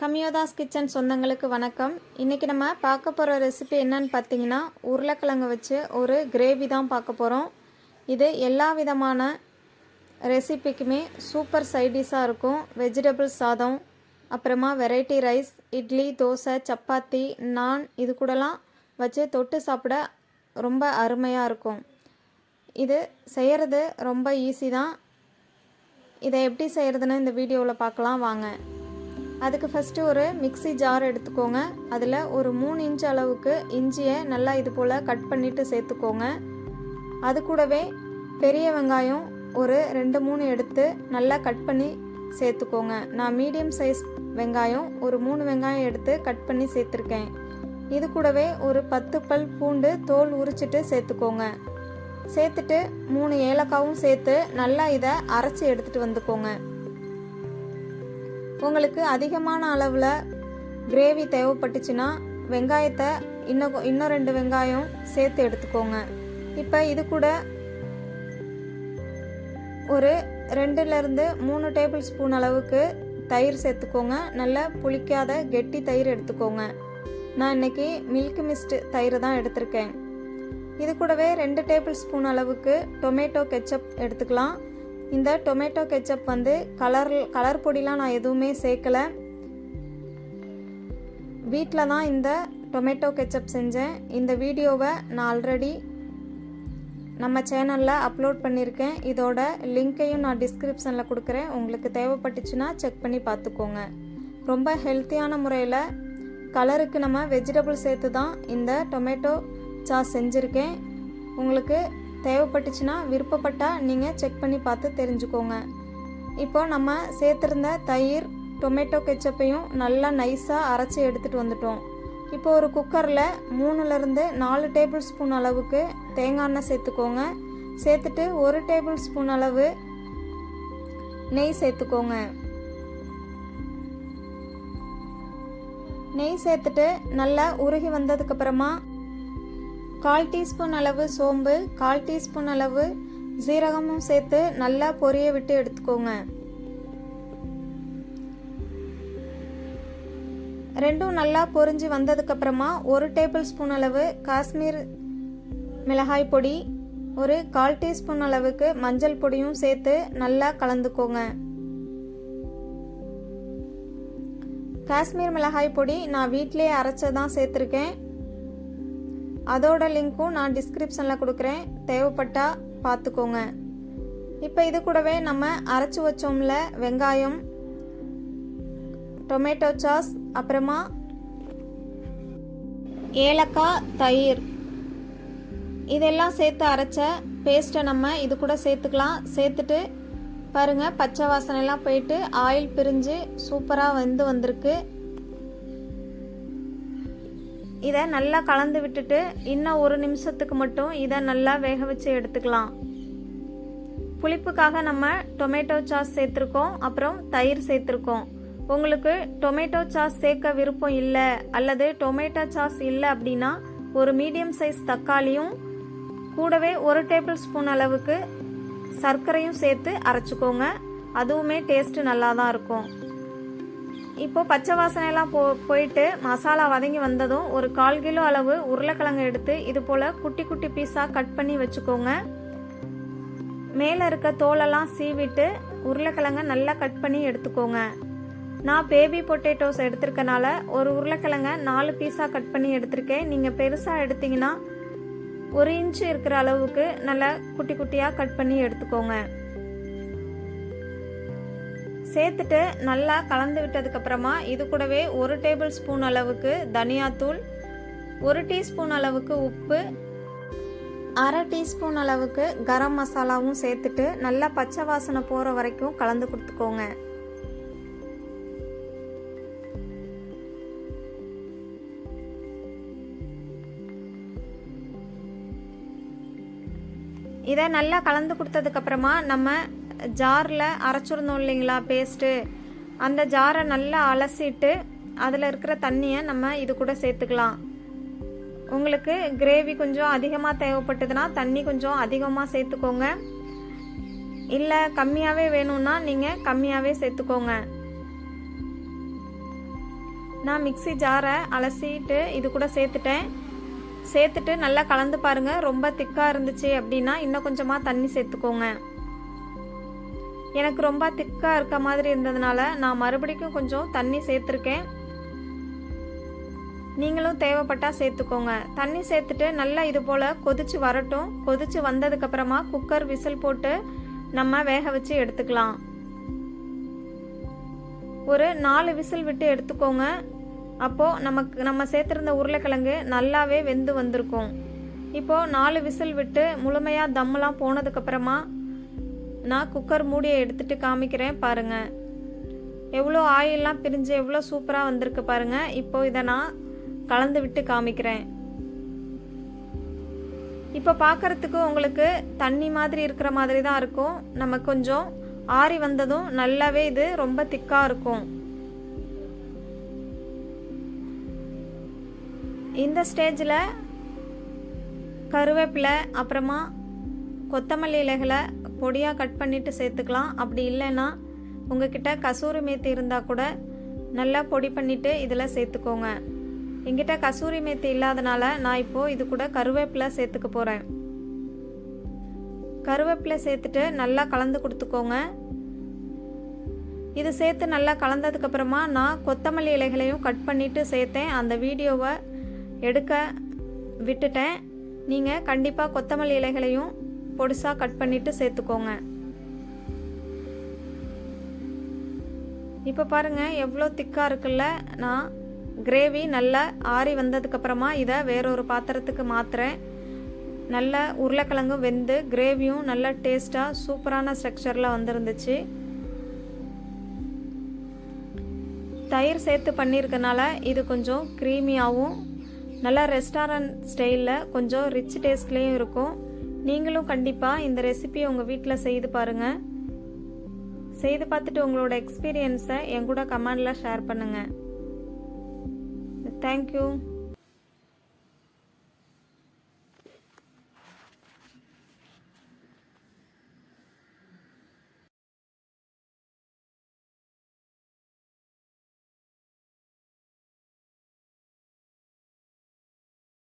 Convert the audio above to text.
கமியோதாஸ் kitchen சொந்தங்களுக்கு வணக்கம். இன்றைக்கி நம்ம பார்க்க போகிற ரெசிபி என்னன்னு பார்த்தீங்கன்னா உருளைக்கிழங்கு வச்சு ஒரு கிரேவி தான் பார்க்க போகிறோம் இது எல்லா விதமான ரெசிபிக்குமே சூப்பர் சைடிஷாக இருக்கும். வெஜிடபிள் சாதம் அப்புறமா வெரைட்டி ரைஸ் இட்லி தோசை சப்பாத்தி நான் இது கூடலாம் வச்சு தொட்டு சாப்பிட ரொம்ப அருமையாக இருக்கும். இது செய்கிறது ரொம்ப ஈஸி தான். இதை எப்படி செய்கிறதுன்னு இந்த வீடியோவில் பார்க்கலாம். வாங்க. அதுக்கு ஃபஸ்ட்டு ஒரு மிக்ஸி ஜார் எடுத்துக்கோங்க. அதில் ஒரு மூணு இன்ச் அளவுக்கு இஞ்சியை நல்லா இது போல் கட் பண்ணிவிட்டு சேர்த்துக்கோங்க. அது கூடவே பெரிய வெங்காயம் ஒரு ரெண்டு மூணு எடுத்து நல்லா கட் பண்ணி சேர்த்துக்கோங்க. நான் மீடியம் சைஸ் வெங்காயம் ஒரு மூணு வெங்காயம் எடுத்து கட் பண்ணி சேர்த்துருக்கேன். இது கூடவே ஒரு பத்து பல் பூண்டு தோல் உரிச்சிட்டு சேர்த்துக்கோங்க. சேர்த்துட்டு மூணு ஏலக்காவும் சேர்த்து நல்லா இதை அரைச்சி எடுத்துகிட்டு வந்துக்கோங்க. உங்களுக்கு அதிகமான அளவில் கிரேவி தேவைப்பட்டுச்சுன்னா வெங்காயத்தை இன்னும் இன்னும் ரெண்டு வெங்காயம் சேர்த்து எடுத்துக்கோங்க. இப்போ இது கூட ஒரு ரெண்டுலேருந்து மூணு டேபிள் ஸ்பூன் அளவுக்கு தயிர் சேர்த்துக்கோங்க. நல்லா புளிக்காத கெட்டி தயிர் எடுத்துக்கோங்க. நான் இன்னைக்கு மில்க் மிஸ்ட் தயிர் தான் எடுத்திருக்கேன். இது கூடவே ரெண்டு டேபிள் ஸ்பூன் அளவுக்கு டொமேட்டோ கெச்சப் எடுத்துக்கலாம். இந்த டொமேட்டோ கெச்சப் வந்து கலர் கலர் பொடிலாம் நான் எதுவுமே சேர்க்கலை. வீட்டில் தான் இந்த டொமேட்டோ கெச்சப் செஞ்சேன். இந்த வீடியோவை நான் ஆல்ரெடி நம்ம சேனலில் அப்லோட் பண்ணியிருக்கேன். இதோட லிங்க்கையும் நான் டிஸ்கிரிப்ஷனில் கொடுக்குறேன். உங்களுக்கு தேவைப்பட்டுச்சுன்னா செக் பண்ணி பார்த்துக்கோங்க. ரொம்ப ஹெல்த்தியான முறையில் கலருக்கு நம்ம வெஜிடபிள் சேர்த்து தான் இந்த டொமேட்டோ சாஸ் செஞ்சுருக்கேன். உங்களுக்கு தேவைப்பட்டுச்சுன்னா விருப்பப்பட்டால் நீங்கள் செக் பண்ணி பார்த்து தெரிஞ்சுக்கோங்க. இப்போ நம்ம சேர்த்துருந்த தயிர் டொமேட்டோ கெச்சப்பையும் நல்லா நைஸாக அரைச்சி எடுத்துகிட்டு வந்துட்டோம். இப்போ ஒரு குக்கரில் மூணுலேருந்து நாலு டேபிள் ஸ்பூன் அளவுக்கு தேங்காய் எண்ணெய் சேர்த்துக்கோங்க. சேர்த்துட்டு ஒரு டேபிள் ஸ்பூன் அளவு நெய் சேர்த்துக்கோங்க. நெய் சேர்த்துட்டு நல்லா உருகி வந்ததுக்கப்புறமா கால் டீஸ்பூன் அளவு சோம்பு கால் டீஸ்பூன் அளவு சீரகமும் சேர்த்து நல்லா பொரிய விட்டு எடுத்துக்கோங்க. ரெண்டும் நல்லா பொரிஞ்சு வந்ததுக்கப்புறமா ஒரு டேபிள் ஸ்பூன் அளவு காஷ்மீர் மிளகாய் பொடி ஒரு கால் டீஸ்பூன் அளவுக்கு மஞ்சள் பொடியும் சேர்த்து நல்லா கலந்துக்கோங்க. காஷ்மீர் மிளகாய் பொடி நான் வீட்டிலேயே அரைச்சதான் சேர்த்துருக்கேன். அதோட லிங்க்கும் நான் டிஸ்கிரிப்ஷனில் கொடுக்குறேன். தேவைப்பட்டால் பார்த்துக்கோங்க. இப்போ இது கூடவே நம்ம அரைச்சி வச்சோம்ல வெங்காயம் டொமேட்டோ சாஸ் அப்புறமா ஏலக்காய் தயிர். இதெல்லாம் சேர்த்து அரைச்ச பேஸ்ட்டை நம்ம இது கூட சேர்த்துக்கலாம். சேர்த்துட்டு பாருங்கள் பச்சை வாசனைலாம் போயிட்டு ஆயில் பிரிஞ்சு சூப்பராக வெந்து வந்திருக்கு. இதை நல்லா கலந்து விட்டுட்டு இன்னும் ஒரு நிமிஷத்துக்கு மட்டும் இதை நல்லா வேக வச்சு எடுத்துக்கலாம். புளிப்புக்காக நம்ம டொமேட்டோ சாஸ் சேர்த்துருக்கோம் அப்புறம் தயிர் சேர்த்துருக்கோம். உங்களுக்கு டொமேட்டோ சாஸ் சேர்க்க விருப்பம் இல்லை அல்லது டொமேட்டோ சாஸ் இல்லை அப்படின்னா ஒரு மீடியம் சைஸ் தக்காளியும் கூடவே ஒரு டேபிள் ஸ்பூன் அளவுக்கு சர்க்கரையும் சேர்த்து அரைச்சிக்கோங்க. அதுவுமே டேஸ்ட்டு நல்லா தான் இருக்கும். இப்போ பச்சை வாசனையெல்லாம் போ போயிட்டு மசாலா வதங்கி வந்ததும் ஒரு கால் கிலோ அளவு உருளைக்கிழங்கு எடுத்து இது போல் குட்டி குட்டி பீஸாக கட் பண்ணி வச்சுக்கோங்க. மேலே இருக்க தோலெல்லாம் சீவிட்டு உருளைக்கிழங்க நல்லா கட் பண்ணி எடுத்துக்கோங்க. நான் பேபி பொட்டேட்டோஸ் எடுத்திருக்கனால ஒரு உருளைக்கிழங்க நாலு பீஸாக கட் பண்ணி எடுத்திருக்கேன். நீங்கள் பெருசாக எடுத்தீங்கன்னா ஒரு இன்ச்சு இருக்கிற அளவுக்கு நல்லா குட்டி குட்டியாக கட் பண்ணி எடுத்துக்கோங்க. சேர்த்துட்டு நல்லா கலந்து விட்டதுக்கப்புறமா இது கூடவே ஒரு டேபிள் ஸ்பூன் அளவுக்கு தனியாத்தூள் ஒரு டீஸ்பூன் அளவுக்கு உப்பு அரை டீஸ்பூன் அளவுக்கு கரம் மசாலாவும் சேர்த்துட்டு நல்லா பச்சை வாசனை போகிற வரைக்கும் கலந்து கொடுத்துக்கோங்க. இதை நல்லா கலந்து கொடுத்ததுக்கப்புறமா நம்ம ஜாரில் அரைச்சிருந்தோம் இல்லைங்களா பேஸ்ட்டு அந்த ஜாரை நல்லா அலசிட்டு அதில் இருக்கிற தண்ணியை நம்ம இது கூட சேர்த்துக்கலாம். உங்களுக்கு கிரேவி கொஞ்சம் அதிகமாக தேவைப்பட்டதுன்னா தண்ணி கொஞ்சம் அதிகமாக சேர்த்துக்கோங்க. இல்லை கம்மியாகவே வேணும்னா நீங்கள் கம்மியாகவே சேர்த்துக்கோங்க. நான் மிக்ஸி ஜாரை அலசிட்டு இது கூட சேர்த்துட்டேன். சேர்த்துட்டு நல்லா கலந்து பாருங்கள் ரொம்ப திக்காக இருந்துச்சு அப்படின்னா இன்னும் கொஞ்சமாக தண்ணி சேர்த்துக்கோங்க. எனக்கு ரொம்ப திக்காக இருக்க மாதிரி இருந்ததுனால நான் மறுபடிக்கும் கொஞ்சம் தண்ணி சேர்த்துருக்கேன். நீங்களும் தேவைப்பட்டால் சேர்த்துக்கோங்க. தண்ணி சேர்த்துட்டு நல்லா இது போல் கொதிச்சு வரட்டும். கொதிச்சு வந்ததுக்கப்புறமா குக்கர் விசில் போட்டு நம்ம வேக வச்சு எடுத்துக்கலாம். ஒரு நாலு விசில் விட்டு எடுத்துக்கோங்க. அப்போது நமக்கு நம்ம சேர்த்துருந்த உருளைக்கிழங்கு நல்லாவே வெந்து வந்திருக்கும். இப்போது நாலு விசில் விட்டு முழுமையாக தம்மெலாம் போனதுக்கப்புறமா நான் குக்கர் மூடியை எடுத்துட்டு காமிக்கிறேன் பாருங்க. எவ்வளோ ஆயிலெலாம் பிரிஞ்சு எவ்வளோ சூப்பராக வந்திருக்கு பாருங்க. இப்போ இதை நான் கலந்து விட்டு காமிக்கிறேன். இப்போ பார்க்கறதுக்கு உங்களுக்கு தண்ணி மாதிரி இருக்கிற மாதிரி தான் இருக்கும். நம்ம கொஞ்சம் ஆறி வந்ததும் நல்லாவே இது ரொம்ப திக்காக இருக்கும். இந்த ஸ்டேஜில் கருவேப்பிலை அப்புறமா கொத்தமல்லி இலைகளை பொடியாக கட் பண்ணிவிட்டு சேர்த்துக்கலாம். அப்படி இல்லைன்னா உங்ககிட்ட கசூரி மேத்தி இருந்தால் கூட நல்லா பொடி பண்ணிவிட்டு இதில் சேர்த்துக்கோங்க. எங்கிட்ட கசூரி மேத்தி இல்லாதனால நான் இப்போது இது கூட கருவேப்பிலை சேர்த்துக்க போகிறேன் கருவேப்பிலை சேர்த்துட்டு நல்லா கலந்து கொடுத்துக்கோங்க. இது சேர்த்து நல்லா கலந்ததுக்கப்புறமா நான் கொத்தமல்லி இலைகளையும் கட் பண்ணிவிட்டு சேர்த்தேன். அந்த வீடியோவை எடுக்க விட்டுட்டேன். நீங்கள் கண்டிப்பாக கொத்தமல்லி இலைகளையும் பொடிசாக கட் பண்ணிவிட்டு சேர்த்துக்கோங்க. இப்போ பாருங்கள் எவ்வளோ திக்காக இருக்குல்ல? நான் கிரேவி நல்லா ஆறி வந்ததுக்கப்புறமா இதை வேறொரு பாத்திரத்துக்கு மாற்றுறேன் நல்ல உருளைக்கிழங்கும் வெந்து கிரேவியும் நல்ல டேஸ்ட்டாக சூப்பரான ஸ்ட்ரக்சரில் வந்துருந்துச்சு. தயிர் சேர்த்து பண்ணியிருக்கனால இது கொஞ்சம் க்ரீமியாகவும் நல்லா ரெஸ்டாரண்ட் ஸ்டைலில் கொஞ்சம் ரிச் டேஸ்ட்லேயும் இருக்கும். நீங்களும் கண்டிப்பாக இந்த ரெசிபியை உங்கள் வீட்டில் செய்து பாருங்கள் செய்து பார்த்துட்டு உங்களோட எக்ஸ்பீரியன்ஸை என் கூட கமெண்டில் ஷேர் பண்ணுங்கள் தேங்க்யூ